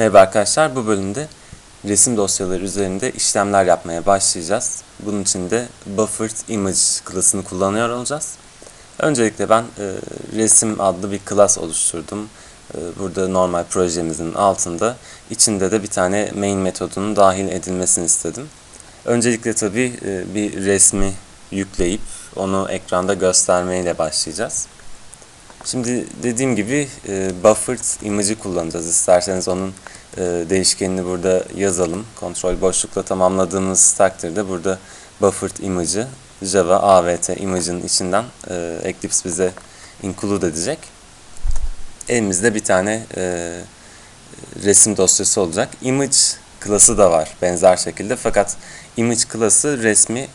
Merhaba arkadaşlar, bu bölümde resim dosyaları üzerinde işlemler yapmaya başlayacağız. Bunun için de Buffered Image klasını kullanıyor olacağız. Öncelikle ben e, resim adlı bir klas oluşturdum. E, burada normal projemizin altında. içinde de bir tane main metodunun dahil edilmesini istedim. Öncelikle tabii e, bir resmi yükleyip onu ekranda göstermeyle başlayacağız. Şimdi dediğim gibi e, buffered image'i kullanacağız. İsterseniz onun e, değişkenini burada yazalım. Kontrol boşlukla tamamladığımız takdirde burada buffered image'ı Java AVT image'ın içinden e, Eclipse bize include edecek. Elimizde bir tane e, resim dosyası olacak. Image klası da var benzer şekilde fakat image klası resmi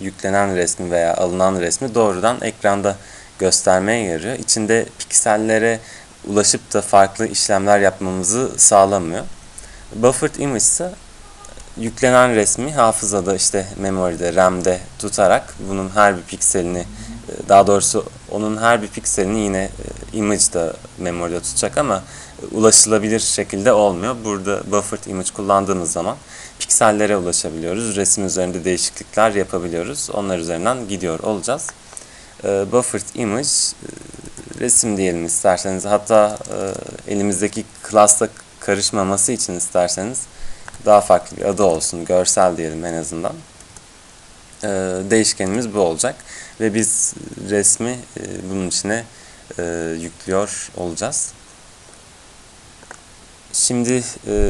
yüklenen resmi veya alınan resmi doğrudan ekranda göstermeye yarıyor. İçinde piksellere ulaşıp da farklı işlemler yapmamızı sağlamıyor. Buffered image ise yüklenen resmi hafızada işte memory'de, RAM'de tutarak bunun her bir pikselini daha doğrusu onun her bir pikselini yine e, image'da memory'de tutacak ama ulaşılabilir şekilde olmuyor. Burada buffered image kullandığımız zaman piksellere ulaşabiliyoruz. Resim üzerinde değişiklikler yapabiliyoruz. Onlar üzerinden gidiyor olacağız. E, buffered image e, resim diyelim isterseniz. Hatta e, elimizdeki class'ta karışmaması için isterseniz daha farklı bir adı olsun. Görsel diyelim en azından. değişkenimiz bu olacak. Ve biz resmi bunun içine yüklüyor olacağız. Şimdi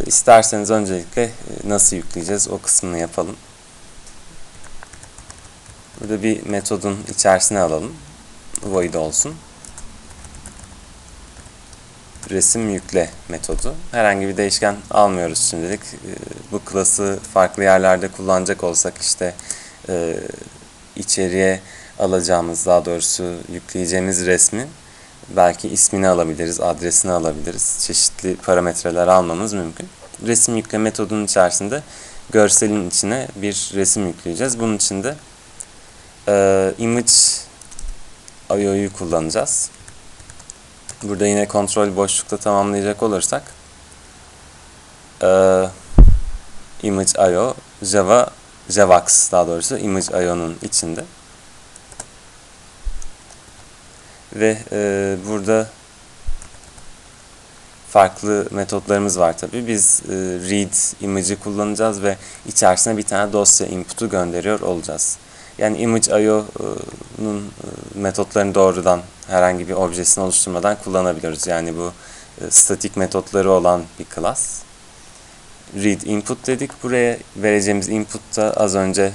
isterseniz öncelikle nasıl yükleyeceğiz o kısmını yapalım. Burada bir metodun içerisine alalım. Void olsun. Resim yükle metodu. Herhangi bir değişken almıyoruz şimdilik. Ee, bu klası farklı yerlerde kullanacak olsak işte e, içeriye alacağımız daha doğrusu yükleyeceğimiz resmin belki ismini alabiliriz, adresini alabiliriz. Çeşitli parametreler almamız mümkün. Resim yükle metodunun içerisinde görselin içine bir resim yükleyeceğiz. Bunun için de e, image IO'yu kullanacağız. Burada yine kontrol boşlukta tamamlayacak olursak e, image IO Java Javax daha doğrusu image IO'nun içinde. Ve e, burada farklı metotlarımız var tabi. Biz e, read image'i kullanacağız ve içerisine bir tane dosya input'u gönderiyor olacağız. Yani image.io'nun e, metotlarını doğrudan herhangi bir objesini oluşturmadan kullanabiliyoruz. Yani bu e, statik metotları olan bir class. Read input dedik. Buraya vereceğimiz input da az önce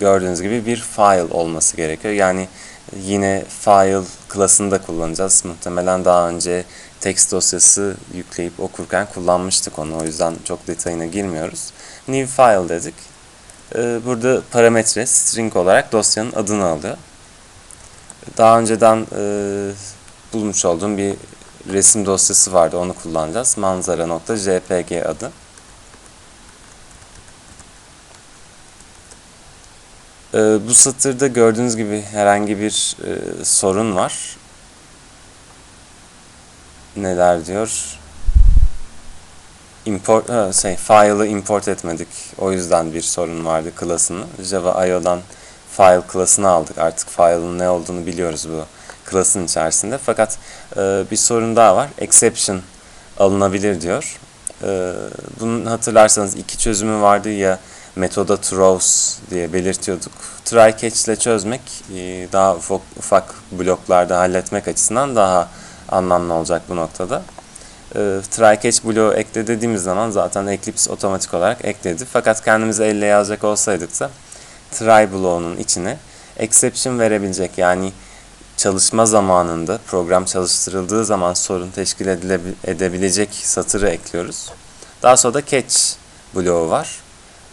gördüğünüz gibi bir file olması gerekiyor. Yani yine file klasını da kullanacağız. Muhtemelen daha önce text dosyası yükleyip okurken kullanmıştık onu. O yüzden çok detayına girmiyoruz. New file dedik. Ee, burada parametre string olarak dosyanın adını alıyor. Daha önceden e, bulmuş olduğum bir resim dosyası vardı. Onu kullanacağız. manzara.jpg adı. Ee, bu satırda gördüğünüz gibi herhangi bir e, sorun var. Neler diyor? İmport ha, şey file'ı import etmedik. O yüzden bir sorun vardı klasını. Java IO'dan file klasını aldık. Artık file'ın ne olduğunu biliyoruz bu klasın içerisinde. Fakat e, bir sorun daha var. Exception alınabilir diyor. E, bunun hatırlarsanız iki çözümü vardı ya metoda throws diye belirtiyorduk. Try catch ile çözmek e, daha ufak, ufak bloklarda halletmek açısından daha anlamlı olacak bu noktada e, try catch bloğu ekle dediğimiz zaman zaten Eclipse otomatik olarak ekledi. Fakat kendimize elle yazacak olsaydık da try bloğunun içine exception verebilecek yani çalışma zamanında program çalıştırıldığı zaman sorun teşkil edebilecek satırı ekliyoruz. Daha sonra da catch bloğu var.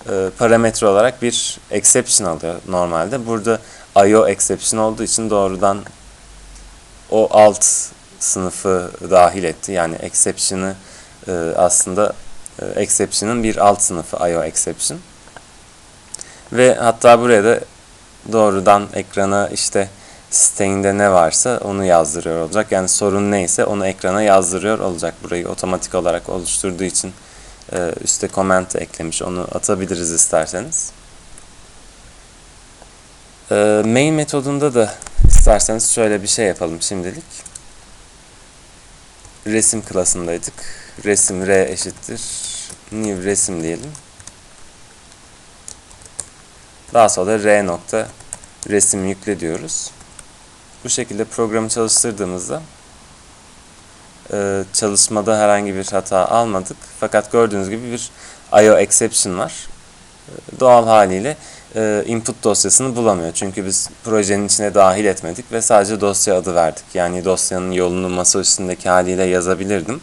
E, parametre olarak bir exception alıyor normalde. Burada IO exception olduğu için doğrudan o alt sınıfı dahil etti. Yani exception'ı e, aslında e, exception'ın bir alt sınıfı IO exception. Ve hatta buraya da doğrudan ekrana işte siteğinde ne varsa onu yazdırıyor olacak. Yani sorun neyse onu ekrana yazdırıyor olacak. Burayı otomatik olarak oluşturduğu için e, üstte comment eklemiş. Onu atabiliriz isterseniz. E, main metodunda da isterseniz şöyle bir şey yapalım şimdilik. Resim klasındaydık. Resim r eşittir. New resim diyelim. Daha sonra r nokta resim yükle diyoruz. Bu şekilde programı çalıştırdığımızda e, çalışmada herhangi bir hata almadık. Fakat gördüğünüz gibi bir IO exception var. E, doğal haliyle e, input dosyasını bulamıyor. Çünkü biz projenin içine dahil etmedik ve sadece dosya adı verdik. Yani dosyanın yolunu masa üstündeki haliyle yazabilirdim.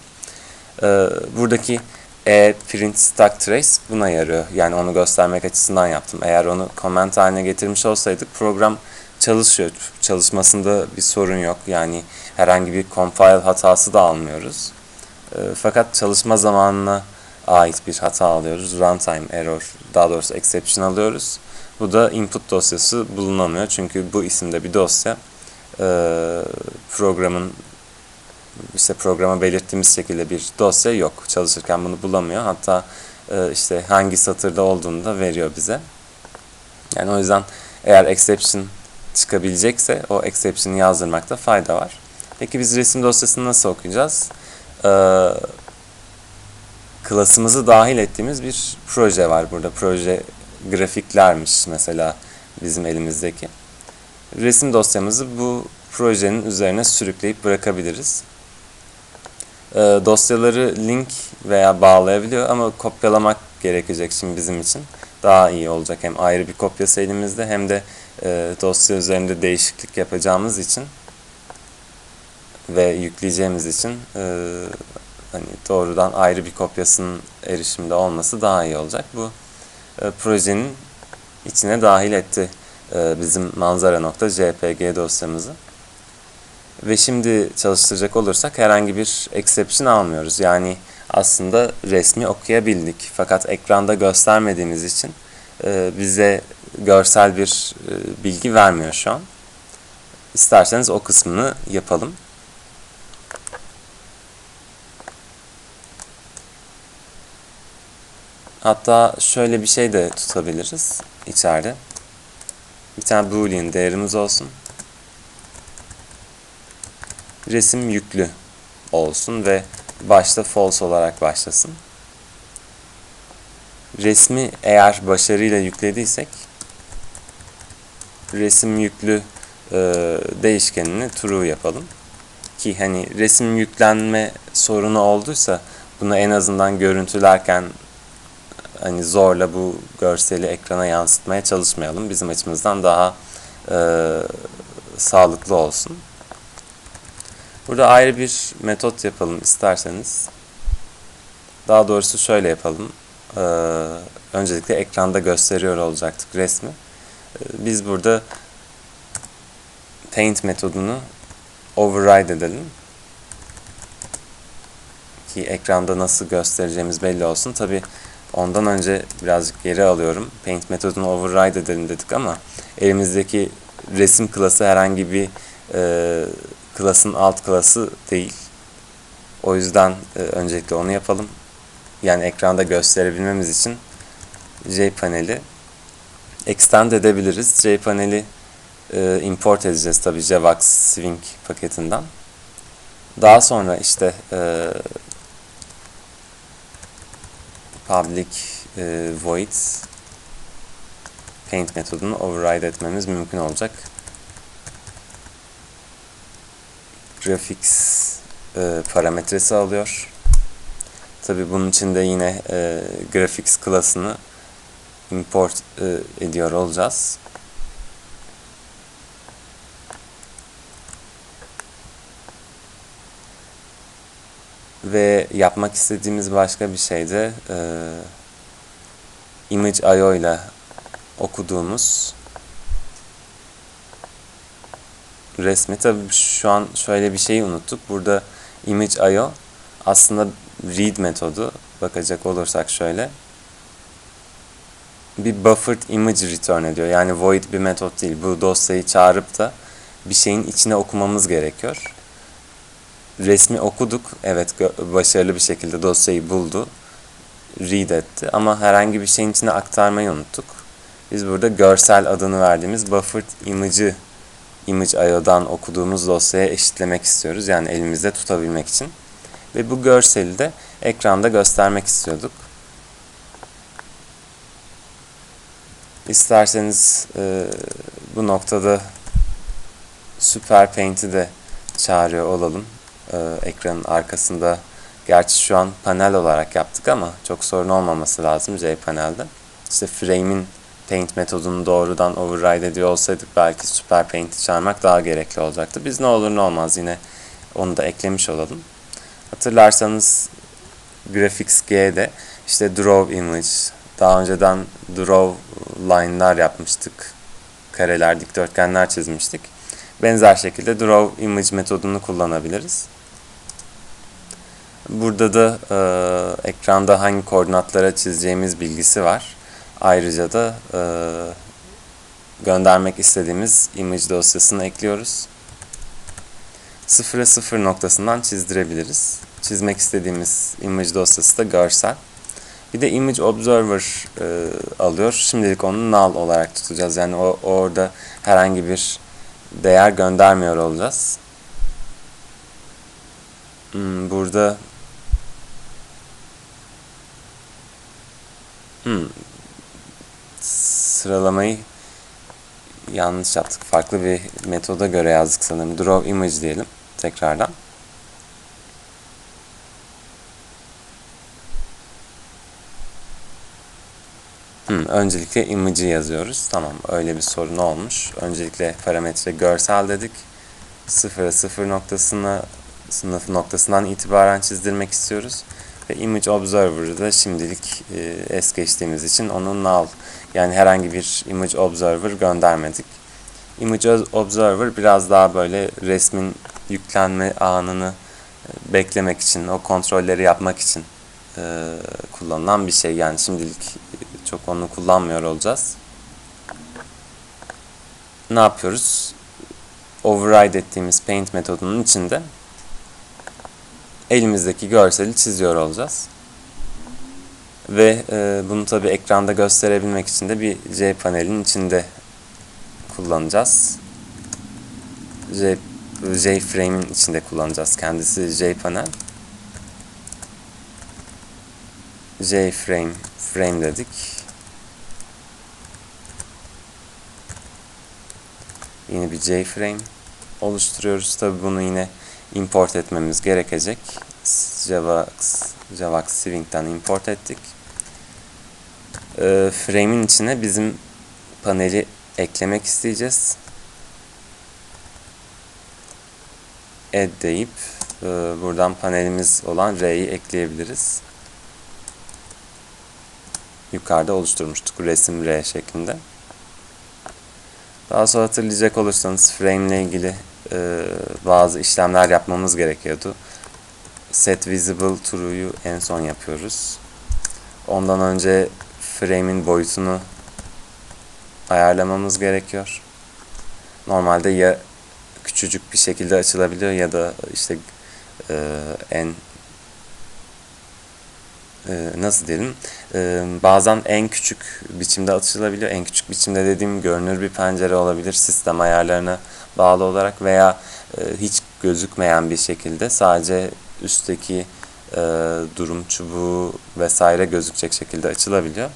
Buradaki e print stack trace buna yarıyor. Yani onu göstermek açısından yaptım. Eğer onu comment haline getirmiş olsaydık program çalışıyor. Çalışmasında bir sorun yok. Yani herhangi bir compile hatası da almıyoruz. E, fakat çalışma zamanına ait bir hata alıyoruz. Runtime error, daha doğrusu exception alıyoruz. Bu da input dosyası bulunamıyor. Çünkü bu isimde bir dosya programın işte programa belirttiğimiz şekilde bir dosya yok. Çalışırken bunu bulamıyor. Hatta işte hangi satırda olduğunu da veriyor bize. Yani o yüzden eğer exception çıkabilecekse o exception'ı yazdırmakta fayda var. Peki biz resim dosyasını nasıl okuyacağız? Ee, klasımızı dahil ettiğimiz bir proje var burada. Proje grafiklermiş mesela bizim elimizdeki. Resim dosyamızı bu projenin üzerine sürükleyip bırakabiliriz. Ee, dosyaları link veya bağlayabiliyor ama kopyalamak gerekecek şimdi bizim için. Daha iyi olacak hem ayrı bir kopyası elimizde hem de e, dosya üzerinde değişiklik yapacağımız için ve yükleyeceğimiz için e, hani doğrudan ayrı bir kopyasının erişimde olması daha iyi olacak. Bu e, projenin içine dahil etti e, bizim manzara nokta jpg dosyamızı. Ve şimdi çalıştıracak olursak herhangi bir exception almıyoruz. Yani aslında resmi okuyabildik. Fakat ekranda göstermediğimiz için e, bize görsel bir e, bilgi vermiyor şu an. İsterseniz o kısmını yapalım. Hatta şöyle bir şey de tutabiliriz içeride. Bir tane boolean değerimiz olsun. Resim yüklü olsun ve başta false olarak başlasın. Resmi eğer başarıyla yüklediysek resim yüklü e, değişkenini true yapalım. Ki hani resim yüklenme sorunu olduysa bunu en azından görüntülerken hani zorla bu görseli ekrana yansıtmaya çalışmayalım. Bizim açımızdan daha e, sağlıklı olsun. Burada ayrı bir metot yapalım isterseniz. Daha doğrusu şöyle yapalım. Ee, öncelikle ekranda gösteriyor olacaktık resmi. Ee, biz burada paint metodunu override edelim. Ki ekranda nasıl göstereceğimiz belli olsun. Tabi ondan önce birazcık geri alıyorum. Paint metodunu override edelim dedik ama elimizdeki resim klası herhangi bir e, klasın alt klası değil. O yüzden e, öncelikle onu yapalım. Yani ekranda gösterebilmemiz için JPanel'i extend edebiliriz. JPanel'i e, import edeceğiz tabi JAVAX Swing paketinden. Daha sonra işte e, public e, void paint metodunu override etmemiz mümkün olacak. graphics e, parametresi alıyor. Tabi bunun için de yine e, graphics klasını import e, ediyor olacağız. Ve yapmak istediğimiz başka bir şey de e, image.io ile okuduğumuz resmi. Tabi şu an şöyle bir şeyi unuttuk. Burada image.io aslında read metodu. Bakacak olursak şöyle. Bir buffered image return ediyor. Yani void bir metot değil. Bu dosyayı çağırıp da bir şeyin içine okumamız gerekiyor. Resmi okuduk. Evet başarılı bir şekilde dosyayı buldu. Read etti ama herhangi bir şeyin içine aktarmayı unuttuk. Biz burada görsel adını verdiğimiz buffered image'ı image.io'dan okuduğumuz dosyaya eşitlemek istiyoruz. Yani elimizde tutabilmek için. Ve bu görseli de ekranda göstermek istiyorduk. İsterseniz e, bu noktada Super Paint'i de çağırıyor olalım. E, ekranın arkasında gerçi şu an panel olarak yaptık ama çok sorun olmaması lazım JPanel'de. İşte frame'in paint metodunu doğrudan override ediyor olsaydık belki Super Paint'i çağırmak daha gerekli olacaktı. Biz ne olur ne olmaz yine onu da eklemiş olalım. Hatırlarsanız Graphics G'de işte Draw Image, daha önceden Draw line'lar yapmıştık. Kareler, dikdörtgenler çizmiştik. Benzer şekilde Draw Image metodunu kullanabiliriz. Burada da e, ekranda hangi koordinatlara çizeceğimiz bilgisi var. Ayrıca da e, göndermek istediğimiz image dosyasını ekliyoruz. Sıfıra sıfır noktasından çizdirebiliriz. Çizmek istediğimiz image dosyası da görsel. Bir de image observer e, alıyor. Şimdilik onu null olarak tutacağız. Yani o orada herhangi bir değer göndermiyor olacağız. Hmm, burada hmm, sıralamayı yanlış yaptık. Farklı bir metoda göre yazdık sanırım. Draw image diyelim tekrardan. Hmm, öncelikle image'i yazıyoruz. Tamam öyle bir sorun olmuş. Öncelikle parametre görsel dedik. 0'a 0 noktasına sınıf noktasından itibaren çizdirmek istiyoruz. Ve image observer'ı da şimdilik e, es geçtiğimiz için onun null yani herhangi bir image observer göndermedik. Image observer biraz daha böyle resmin yüklenme anını e, beklemek için, o kontrolleri yapmak için e, kullanılan bir şey. Yani şimdilik çok onu kullanmıyor olacağız. Ne yapıyoruz? Override ettiğimiz paint metodunun içinde elimizdeki görseli çiziyor olacağız. Ve e, bunu tabi ekranda gösterebilmek için de bir J panelin içinde kullanacağız. J, J frame'in içinde kullanacağız. Kendisi J panel. J frame dedik. Yeni bir J frame oluşturuyoruz. Tabi bunu yine import etmemiz gerekecek. Java Javax Swing'den import ettik. Ee, frame'in içine bizim paneli eklemek isteyeceğiz. Add deyip e, buradan panelimiz olan R'yi ekleyebiliriz. Yukarıda oluşturmuştuk resim R şeklinde. Daha sonra hatırlayacak olursanız frame ile ilgili e, bazı işlemler yapmamız gerekiyordu. Set visible true'yu en son yapıyoruz. Ondan önce frame'in boyutunu ayarlamamız gerekiyor. Normalde ya küçücük bir şekilde açılabiliyor ya da işte e, en e, nasıl diyelim e, bazen en küçük biçimde açılabiliyor. En küçük biçimde dediğim görünür bir pencere olabilir sistem ayarlarına bağlı olarak veya e, hiç gözükmeyen bir şekilde sadece üstteki e, durum çubuğu vesaire gözükecek şekilde açılabiliyor.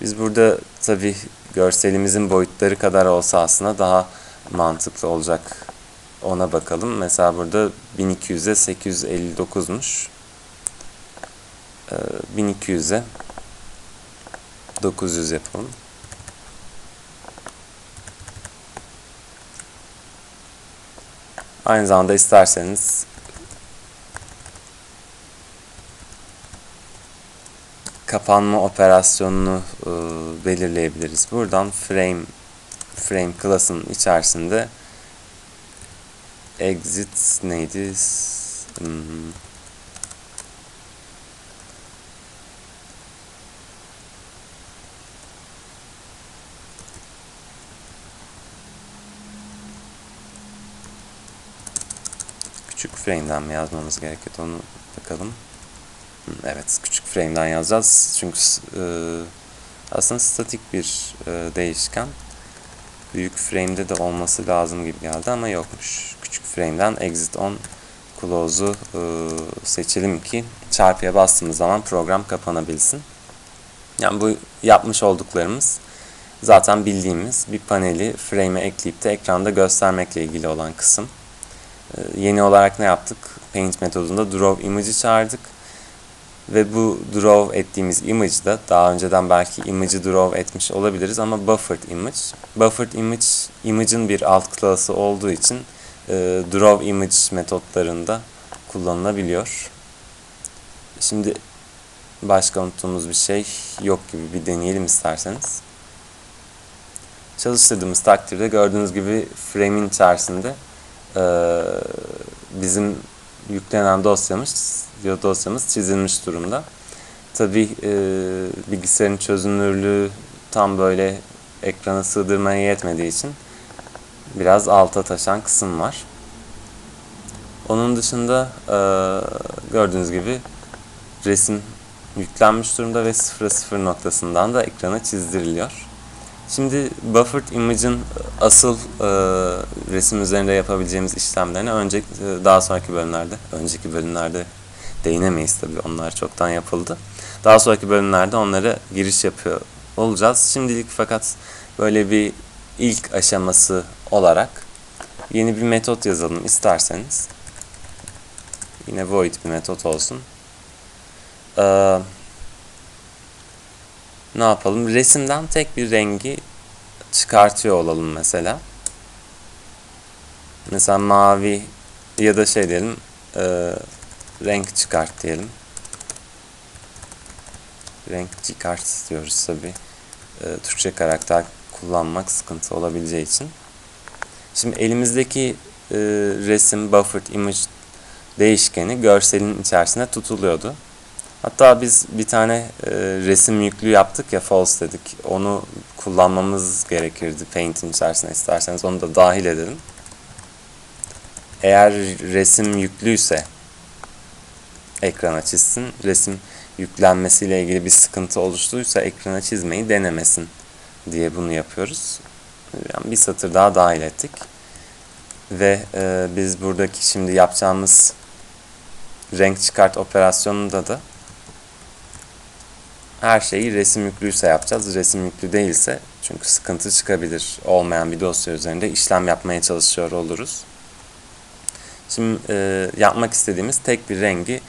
Biz burada tabi görselimizin boyutları kadar olsa aslında daha mantıklı olacak ona bakalım. Mesela burada 1200'e 859'muş. 1200'e 900 yapalım. Aynı zamanda isterseniz kapanma operasyonunu e, belirleyebiliriz. Buradan frame frame class'ın içerisinde exit neydi? Hmm. küçük frame'den mi yazmamız gerekiyor onu bakalım. Evet küçük frame'den yazacağız. Çünkü e, aslında statik bir e, değişken. Büyük frame'de de olması lazım gibi geldi ama yokmuş. Küçük frame'den exit on clause'u e, seçelim ki çarpıya bastığımız zaman program kapanabilsin. Yani bu yapmış olduklarımız zaten bildiğimiz bir paneli frame'e ekleyip de ekranda göstermekle ilgili olan kısım. E, yeni olarak ne yaptık? Paint metodunda draw image'i çağırdık. Ve bu draw ettiğimiz image'da daha önceden belki image'ı draw etmiş olabiliriz ama buffered image. Buffered image, image'ın bir alt klası olduğu için e, draw image metotlarında kullanılabiliyor. Şimdi başka unuttuğumuz bir şey yok gibi bir deneyelim isterseniz. Çalıştırdığımız takdirde gördüğünüz gibi frame'in içerisinde e, bizim yüklenen dosyamız dosyamız çizilmiş durumda. Tabi e, bilgisayarın çözünürlüğü tam böyle ekrana sığdırmaya yetmediği için biraz alta taşan kısım var. Onun dışında e, gördüğünüz gibi resim yüklenmiş durumda ve 0'a 0 noktasından da ekrana çizdiriliyor. Şimdi buffered image'ın asıl e, resim üzerinde yapabileceğimiz işlemlerini önce e, daha sonraki bölümlerde, önceki bölümlerde değinemeyiz tabii onlar çoktan yapıldı. Daha sonraki bölümlerde onlara giriş yapıyor olacağız. Şimdilik fakat böyle bir ilk aşaması olarak yeni bir metot yazalım isterseniz. Yine void bir metot olsun. Ee, ne yapalım? Resimden tek bir rengi çıkartıyor olalım mesela. Mesela mavi ya da şey diyelim e, renk çıkart diyelim. Renk çıkart diyoruz tabi. E, Türkçe karakter kullanmak sıkıntı olabileceği için. Şimdi elimizdeki e, resim buffered image değişkeni görselin içerisinde tutuluyordu. Hatta biz bir tane e, resim yüklü yaptık ya false dedik. Onu kullanmamız gerekirdi Paint'in içerisine isterseniz onu da dahil edelim. Eğer resim yüklüyse ekrana çizsin. Resim yüklenmesiyle ilgili bir sıkıntı oluştuysa ekrana çizmeyi denemesin diye bunu yapıyoruz. Yani bir satır daha dahil ettik. Ve e, biz buradaki şimdi yapacağımız renk çıkart operasyonunda da her şeyi resim yüklüyse yapacağız. Resim yüklü değilse çünkü sıkıntı çıkabilir. Olmayan bir dosya üzerinde işlem yapmaya çalışıyor oluruz. Şimdi e, yapmak istediğimiz tek bir rengi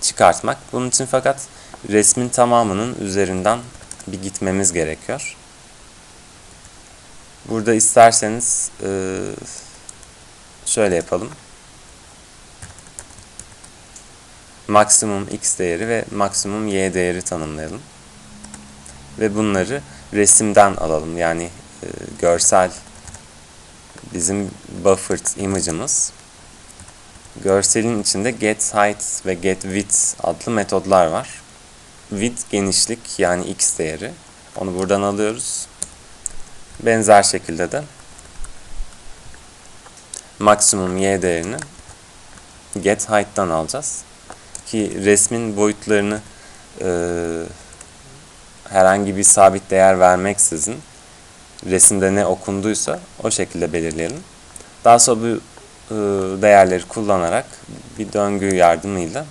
çıkartmak. Bunun için fakat resmin tamamının üzerinden bir gitmemiz gerekiyor. Burada isterseniz e, şöyle yapalım. Maksimum x değeri ve maksimum y değeri tanımlayalım. Ve bunları resimden alalım. Yani e, görsel bizim buffered image'ımız Görselin içinde get height ve get width adlı metodlar var. Width genişlik yani x değeri. Onu buradan alıyoruz. Benzer şekilde de maksimum y değerini get height'tan alacağız. Ki resmin boyutlarını e, herhangi bir sabit değer vermeksizin resimde ne okunduysa o şekilde belirleyelim. Daha sonra bu e, değerleri kullanarak bir döngü yardımıyla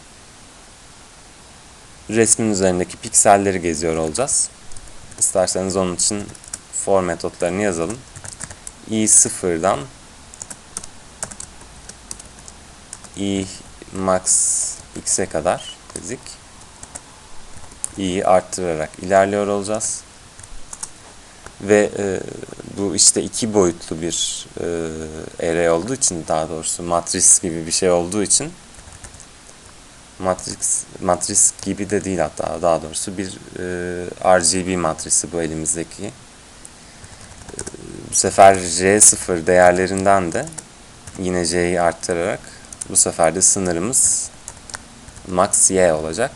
resmin üzerindeki pikselleri geziyor olacağız. İsterseniz onun için for metotlarını yazalım. i sıfırdan i max x'e kadar dedik. i'yi arttırarak ilerliyor olacağız. Ve e, bu işte iki boyutlu bir e, array olduğu için daha doğrusu matris gibi bir şey olduğu için matris matris gibi de değil hatta daha doğrusu bir e, RGB matrisi bu elimizdeki. E, bu sefer J0 değerlerinden de yine J'yi arttırarak bu sefer de sınırımız max Y olacak.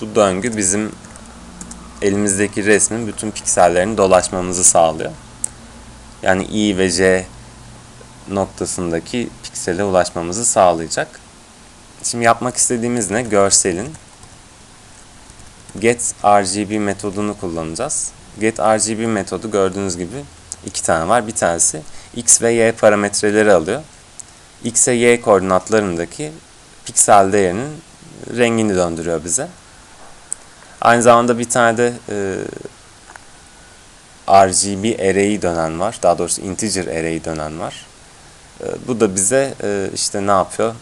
Bu döngü bizim elimizdeki resmin bütün piksellerini dolaşmamızı sağlıyor. Yani i ve j noktasındaki piksele ulaşmamızı sağlayacak. Şimdi yapmak istediğimiz ne? Görselin get RGB metodunu kullanacağız. Get RGB metodu gördüğünüz gibi iki tane var. Bir tanesi x ve y parametreleri alıyor. X ve y koordinatlarındaki piksel değerinin rengini döndürüyor bize. Aynı zamanda bir tane de e, RGB array'i dönen var. Daha doğrusu integer array'i dönen var. E, bu da bize e, işte ne yapıyor?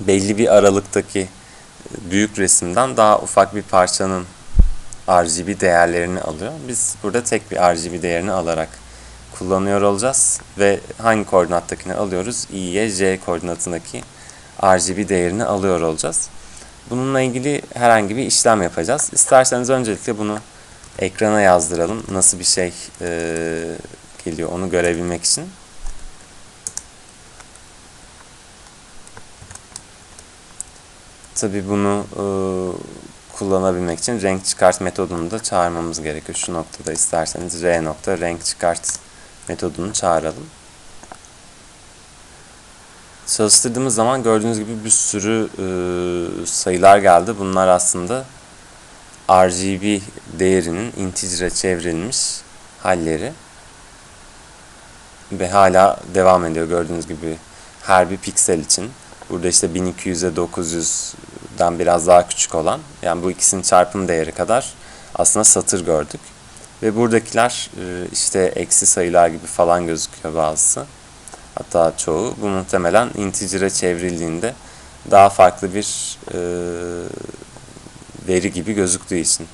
Belli bir aralıktaki e, büyük resimden daha ufak bir parçanın RGB değerlerini alıyor. Biz burada tek bir RGB değerini alarak kullanıyor olacağız ve hangi koordinattakini alıyoruz? i'ye j koordinatındaki RGB değerini alıyor olacağız. Bununla ilgili herhangi bir işlem yapacağız. İsterseniz öncelikle bunu ekrana yazdıralım. Nasıl bir şey e, geliyor onu görebilmek için. Tabi bunu e, kullanabilmek için renk çıkart metodunu da çağırmamız gerekiyor. Şu noktada isterseniz r nokta renk çıkart metodunu çağıralım. Çalıştırdığımız zaman gördüğünüz gibi bir sürü e, sayılar geldi. Bunlar aslında RGB değerinin integer'e çevrilmiş halleri. Ve hala devam ediyor gördüğünüz gibi her bir piksel için. Burada işte 1200'e 900'den biraz daha küçük olan yani bu ikisinin çarpım değeri kadar aslında satır gördük. Ve buradakiler e, işte eksi sayılar gibi falan gözüküyor bazısı. Hatta çoğu bu muhtemelen integer'e çevrildiğinde daha farklı bir e, veri gibi gözüktüğü için.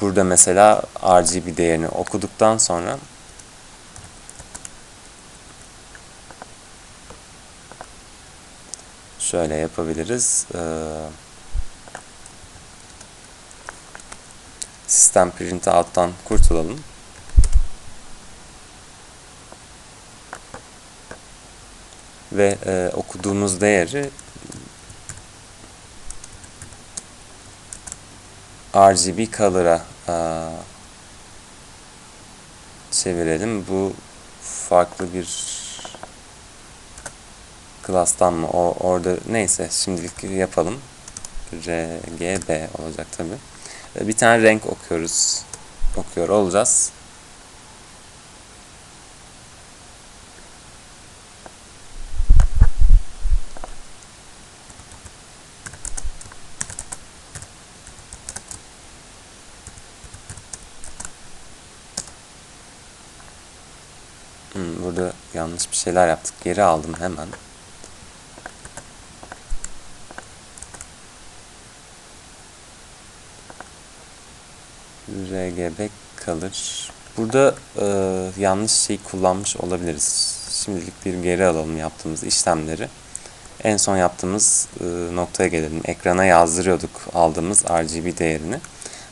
Burada mesela RGB değerini okuduktan sonra şöyle yapabiliriz. Ee, sistem print out'tan kurtulalım. Ve e, okuduğumuz değeri RGB color'a çevirelim. Bu farklı bir class'tan mı? O orada neyse şimdilik yapalım. RGB olacak tabi. Bir tane renk okuyoruz. Okuyor olacağız. Hmm, burada yanlış bir şeyler yaptık. Geri aldım hemen. RGB kalır. Burada e, yanlış şey kullanmış olabiliriz. Şimdilik bir geri alalım yaptığımız işlemleri. En son yaptığımız e, noktaya gelelim. Ekrana yazdırıyorduk aldığımız RGB değerini.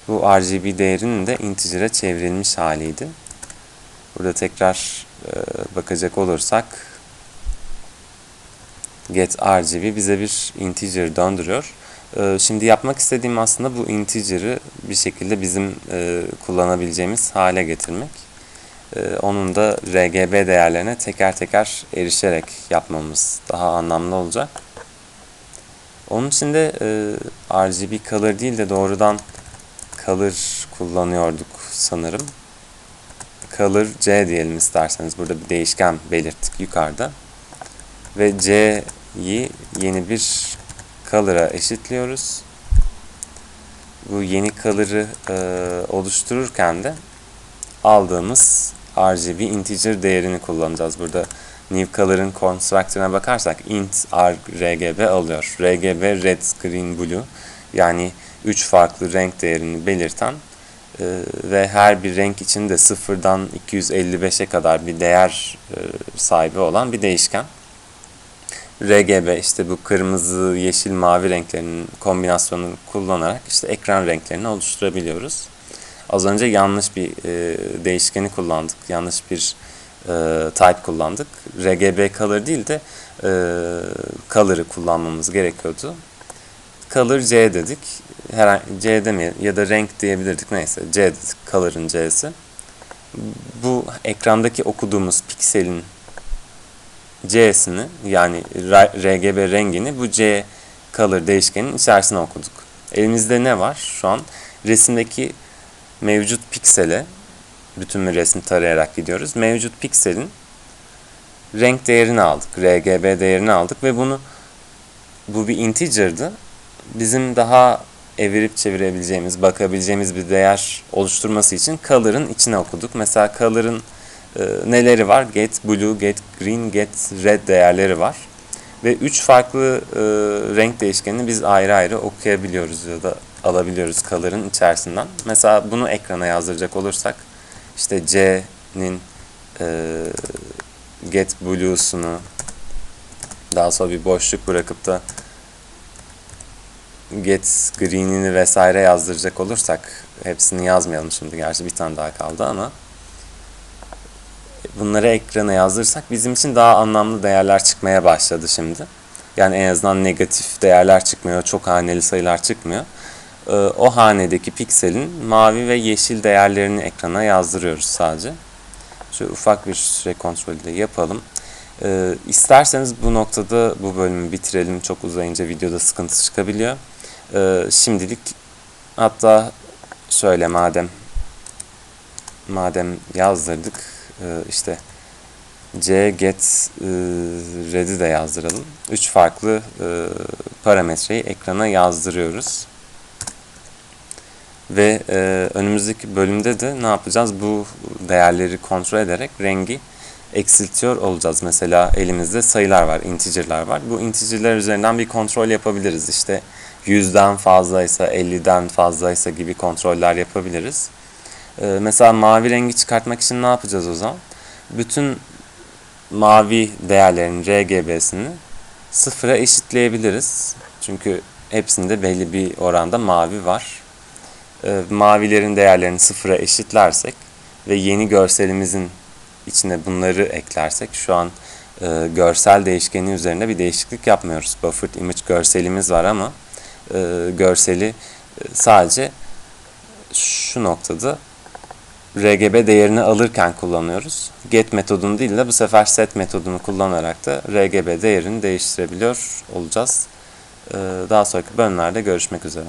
Bu RGB değerinin de integer'e çevrilmiş haliydi. Burada tekrar e, bakacak olursak get RGB bize bir integer döndürüyor. E, şimdi yapmak istediğim aslında bu integer'ı bir şekilde bizim e, kullanabileceğimiz hale getirmek. E, onun da RGB değerlerine teker teker erişerek yapmamız daha anlamlı olacak. Onun için de e, RGB color değil de doğrudan color kullanıyorduk sanırım color C diyelim isterseniz. Burada bir değişken belirttik yukarıda. Ve C'yi yeni bir color'a eşitliyoruz. Bu yeni color'ı e, oluştururken de aldığımız RGB integer değerini kullanacağız. Burada new color'ın constructor'ına bakarsak int rgb alıyor. RGB red, green, blue yani 3 farklı renk değerini belirten ee, ve her bir renk için de sıfırdan 255'e kadar bir değer e, sahibi olan bir değişken. RGB işte bu kırmızı, yeşil, mavi renklerinin kombinasyonunu kullanarak işte ekran renklerini oluşturabiliyoruz. Az önce yanlış bir e, değişkeni kullandık. Yanlış bir e, type kullandık. RGB color değil de e, color'ı kullanmamız gerekiyordu. Color C dedik herhangi C demeyelim ya da renk diyebilirdik neyse C dedik color'ın C'si. Bu ekrandaki okuduğumuz pikselin C'sini yani RGB rengini bu C color değişkenin içerisine okuduk. Elimizde ne var şu an? Resimdeki mevcut piksele bütün bir resmi tarayarak gidiyoruz. Mevcut pikselin renk değerini aldık. RGB değerini aldık ve bunu bu bir integer'dı. Bizim daha evirip çevirebileceğimiz, bakabileceğimiz bir değer oluşturması için color'ın içine okuduk. Mesela color'ın neleri var? Get blue, get green, get red değerleri var. Ve üç farklı e, renk değişkenini biz ayrı ayrı okuyabiliyoruz ya da alabiliyoruz color'ın içerisinden. Mesela bunu ekrana yazdıracak olursak işte C'nin e, get blue'sunu daha sonra bir boşluk bırakıp da get green'ini vesaire yazdıracak olursak hepsini yazmayalım şimdi gerçi bir tane daha kaldı ama bunları ekrana yazdırırsak bizim için daha anlamlı değerler çıkmaya başladı şimdi. Yani en azından negatif değerler çıkmıyor, çok haneli sayılar çıkmıyor. Ee, o hanedeki pikselin mavi ve yeşil değerlerini ekrana yazdırıyoruz sadece. Şöyle ufak bir süre kontrolü de yapalım. Ee, isterseniz bu noktada bu bölümü bitirelim. Çok uzayınca videoda sıkıntı çıkabiliyor. Ee, şimdilik hatta şöyle madem madem yazdırdık işte c get e, red'i de yazdıralım. Üç farklı e, parametreyi ekrana yazdırıyoruz. Ve e, önümüzdeki bölümde de ne yapacağız? Bu değerleri kontrol ederek rengi eksiltiyor olacağız. Mesela elimizde sayılar var, integer'lar var. Bu integer'ler üzerinden bir kontrol yapabiliriz. İşte 100'den fazlaysa, 50'den fazlaysa gibi kontroller yapabiliriz. Ee, mesela mavi rengi çıkartmak için ne yapacağız o zaman? Bütün mavi değerlerin RGB'sini sıfıra eşitleyebiliriz. Çünkü hepsinde belli bir oranda mavi var. Ee, mavilerin değerlerini sıfıra eşitlersek ve yeni görselimizin içine bunları eklersek şu an e, görsel değişkeni üzerinde bir değişiklik yapmıyoruz. Buffered image görselimiz var ama e, görseli e, sadece şu noktada RGB değerini alırken kullanıyoruz. Get metodunu değil de bu sefer set metodunu kullanarak da RGB değerini değiştirebiliyor olacağız. E, daha sonraki bölümlerde görüşmek üzere.